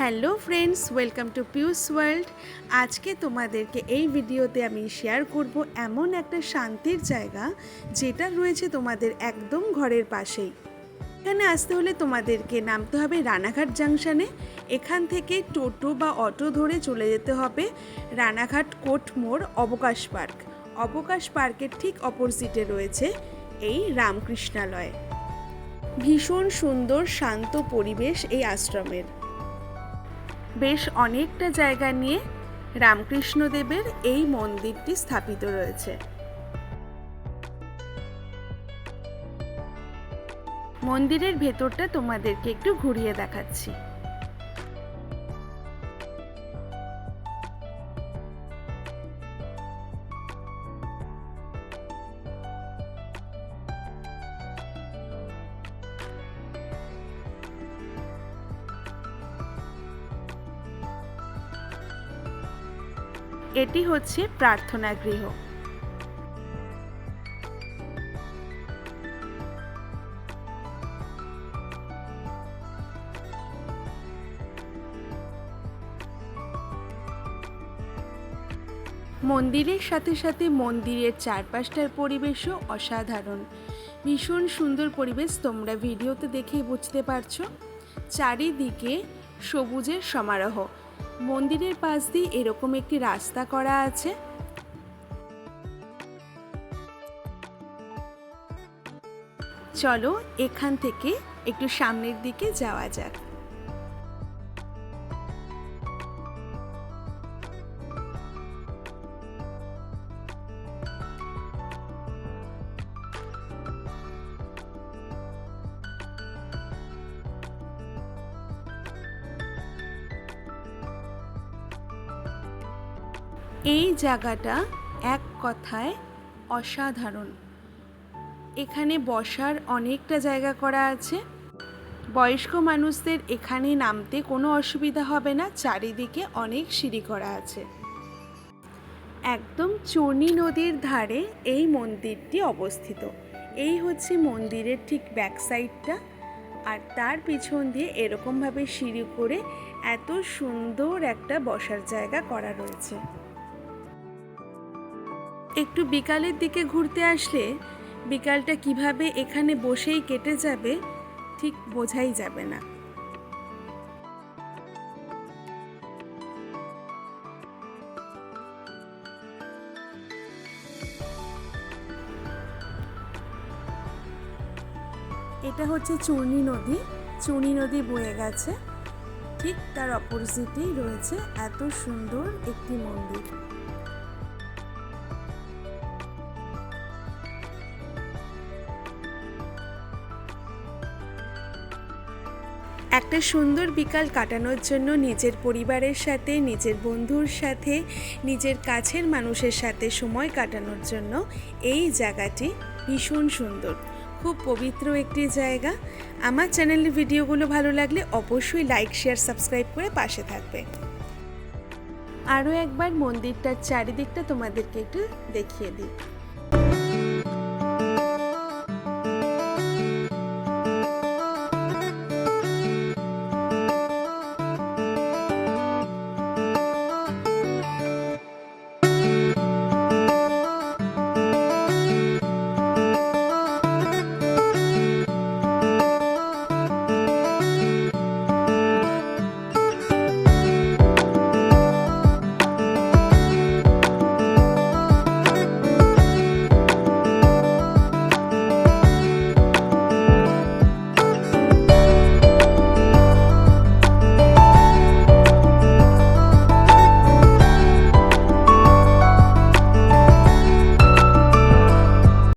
Hello friends, welcome to Piu's world. আজকে তোমাদেরকে এই ভিডিওতে আমি শেয়ার করব এমন একটা শান্তির জায়গা যেটা রয়েছে তোমাদের একদম ঘরের পাশেই। এখানে আসতে হলে তোমাদেরকে নামতে হবে রানাঘাট জাংশনে। এখান থেকে টোটো বা অটো ধরে চলে যেতে হবে রানাঘাট কোট মোড় অবকাশ পার্ক। অবকাশ পার্কের ঠিক অপোজিটে রয়েছে এই রামকৃষ্ণালয়। ভীষণ সুন্দর, শান্ত পরিবেশ এই আশ্রমের। বেশ অনেকটা জায়গা নিয়ে রামকৃষ্ণদেবের এই মন্দিরটি স্থাপিত রয়েছে। মন্দিরের ভেতরটা তোমাদেরকে একটু ঘুরিয়ে দেখাচ্ছি। এটি হচ্ছে প্রার্থনা গৃহ। মন্দিরের সাথে সাথে মন্দিরের চারপাশটার পরিবেশও অসাধারণ। ভীষণ সুন্দর পরিবেশ তোমরা ভিডিওতে দেখেই বুঝতে পারছ। চারিদিকে সবুজের সমারোহ। মন্দিরের পাশ দিয়ে এরকম একটি রাস্তা করা আছে। চলো এখান থেকে একটু সামনের দিকে যাওয়া যাক। এই জায়গাটা এক কথায় অসাধারণ। এখানে বসার অনেকটা জায়গা করা আছে। বয়স্ক মানুষদের এখানে নামতে কোনো অসুবিধা হবে না, চারিদিকে অনেক সিঁড়ি করা আছে। একদম চর্ণী নদীর ধারে এই মন্দিরটি অবস্থিত। এই হচ্ছে মন্দিরের ঠিক ব্যাক সাইডটা আর তার পিছন দিয়ে এরকমভাবে সিঁড়ি করে এত সুন্দর একটা বসার জায়গা করা রয়েছে। একটু বিকালের দিকে ঘুরতে আসলে বিকালটা কীভাবে এখানে বসেই কেটে যাবে, ঠিক বোঝাই যাবে না। এটা হচ্ছে চূর্ণী নদী চূর্ণী নদী বয়ে গেছে। ঠিক তার অপোজিটেই রয়েছে এত সুন্দর একটি মন্দির। একটা সুন্দর বিকাল কাটানোর জন্য নিজের পরিবারের সাথে, নিজের বন্ধুর সাথে, নিজের কাছের মানুষের সাথে সময় কাটানোর জন্য এই জায়গাটি ভীষণ সুন্দর। খুব পবিত্র একটি জায়গা। আমার চ্যানেলের ভিডিওগুলো ভালো লাগলে অবশ্যই লাইক, শেয়ার, সাবস্ক্রাইব করে পাশে থাকবে। আরও একবার মন্দিরটার চারিদিকটা তোমাদেরকে একটু দেখিয়ে দিই।